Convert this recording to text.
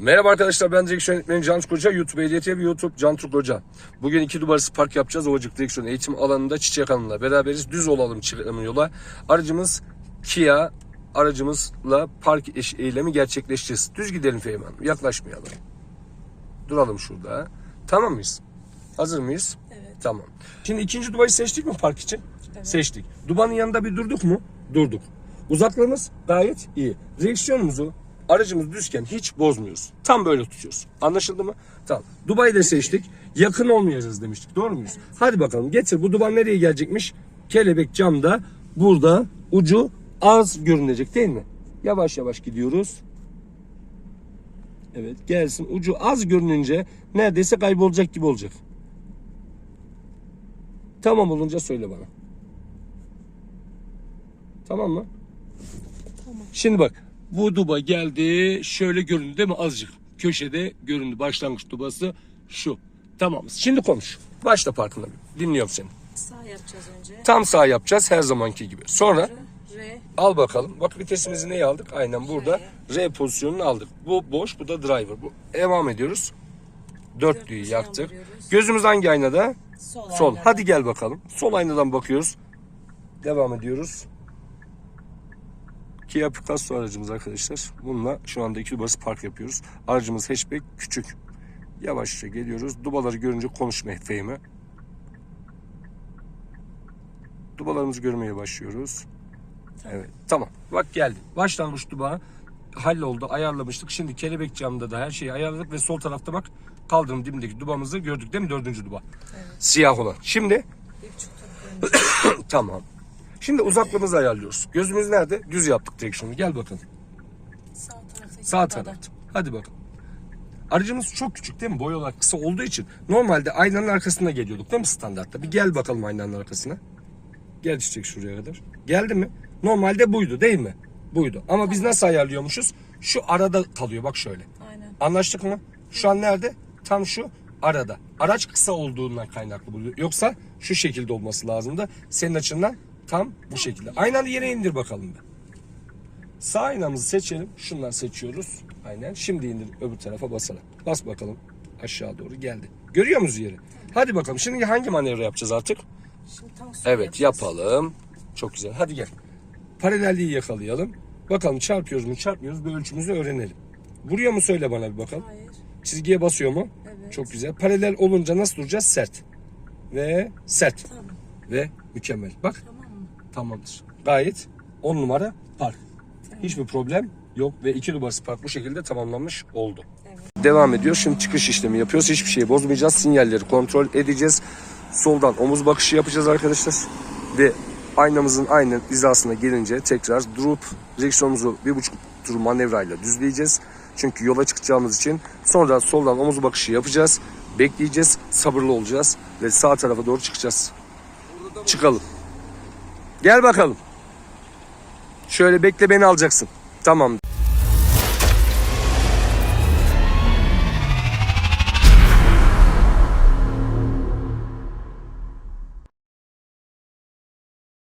Merhaba arkadaşlar ben direksiyon öğretmeni Can Türk Hoca. YouTube Ehliyet ve YouTube Can Türk Hoca. Bugün iki duvarısı park yapacağız. Ovacık direksiyon eğitim alanında Çiçek Hanım'la beraberiz. Düz olalım çıkalım yola. Aracımız Kia. Aracımızla park eylemi gerçekleştireceğiz. Düz gidelim Fehmi Hanım. Yaklaşmayalım. Duralım şurada. Tamam mıyız? Hazır mıyız? Evet. Tamam. Şimdi ikinci dubayı seçtik mi park için? Seçtik. Dubanın yanında bir durduk mu? Durduk. Uzaklığımız gayet iyi. Direksiyonumuzu aracımız düzken hiç bozmuyoruz. Tam böyle tutuyoruz. Anlaşıldı mı? Tamam. Dubai'yi de seçtik. Yakın olmayacağız demiştik. Doğru muyuz? Hadi bakalım getir. Bu duban nereye gelecekmiş? Kelebek camda burada ucu az görünecek değil mi? Yavaş yavaş gidiyoruz. Evet gelsin. Ucu az görününce neredeyse kaybolacak gibi olacak. Tamam olunca söyle bana. Tamam mı? Tamam. Şimdi bak bu duba geldi şöyle göründü değil mi azıcık. Köşede göründü başlangıç dubası şu. Tamam şimdi konuş. Başla parkına bir. Dinliyorum seni. Sağ yapacağız önce. Tam sağ yapacağız her zamanki gibi. Sonra R. al bakalım. Bak vitesimizi neye aldık? Aynen burada R pozisyonunu aldık. Bu boş bu da driver. Bu. Devam ediyoruz. Dörtlüyü Dörtlü yaktık. Gözümüz hangi aynada? Sol. Sol. aynadan. Hadi gel bakalım. Sol aynadan bakıyoruz. Devam ediyoruz. Kia Picasso aracımız arkadaşlar. Bununla şu anda iki dubarız park yapıyoruz. Aracımız hatchback küçük. Yavaşça geliyoruz. Dubaları görünce konuşma Fehmi. Dubalarımızı görmeye başlıyoruz. Evet. Tamam. Bak geldi. Başlangıç duba halloldu. Ayarlamıştık. Şimdi kelebek camda da her şeyi ayarladık ve sol tarafta bak kaldırım dibindeki dubamızı gördük değil mi? Dördüncü duba. Siyah olan. Şimdi tamam. Şimdi uzaklığımızı ayarlıyoruz. Gözümüz nerede? Düz yaptık direksiyonu. Gel bakalım. Sağ taraftaki Sağ odada. taraf. Hadi bakalım. Aracımız çok küçük değil mi? Boy olarak kısa olduğu için normalde aynanın arkasına geliyorduk değil mi standartta? Bir gel bakalım aynanın arkasına. Gel çiçek şuraya kadar. Geldi mi? Normalde buydu değil mi? Buydu. Ama biz nasıl ayarlıyormuşuz? Şu arada kalıyor bak şöyle. Aynen. Anlaştık mı? Şu an nerede? Tam şu arada. Araç kısa olduğundan kaynaklı bu. Yoksa şu şekilde olması lazımdı. Senin açından tam bu şekilde. Aynı anda yere indir bakalım bir. Sağ aynamızı seçelim. Şundan seçiyoruz. Aynen. Şimdi indir öbür tarafa basalım. Bas bakalım. Aşağı doğru geldi. Görüyor musunuz yeri? Hadi bakalım. Şimdi hangi manevra yapacağız artık? Şimdi Evet yapacağız. yapalım. Çok güzel. Hadi gel. Paralelliği yakalayalım. Bakalım çarpıyoruz mu çarpmıyoruz bir ölçümüzü öğrenelim. Vuruyor mu söyle bana bir bakalım. Hayır. Çizgiye basıyor mu? Evet. Çok güzel. Paralel olunca nasıl duracağız? Sert. Ve sert. Tamam. Ve mükemmel. Bak Tamam? Tamamdır. Gayet 10 numara park. Hiçbir problem yok ve 2 numarası park bu şekilde tamamlanmış oldu. Evet. Devam ediyor. Şimdi çıkış işlemi yapıyoruz. Hiçbir şeyi bozmayacağız. Sinyalleri kontrol edeceğiz. Soldan omuz bakışı yapacağız arkadaşlar. Ve aynamızın aynı hizasına gelince tekrar durup direksiyonumuzu bir buçuk tur manevrayla düzleyeceğiz. Çünkü yola çıkacağımız için sonra soldan omuz bakışı yapacağız. Bekleyeceğiz. Sabırlı olacağız. Ve sağ tarafa doğru çıkacağız. Çıkalım. Gel bakalım. Şöyle bekle beni alacaksın. Tamam.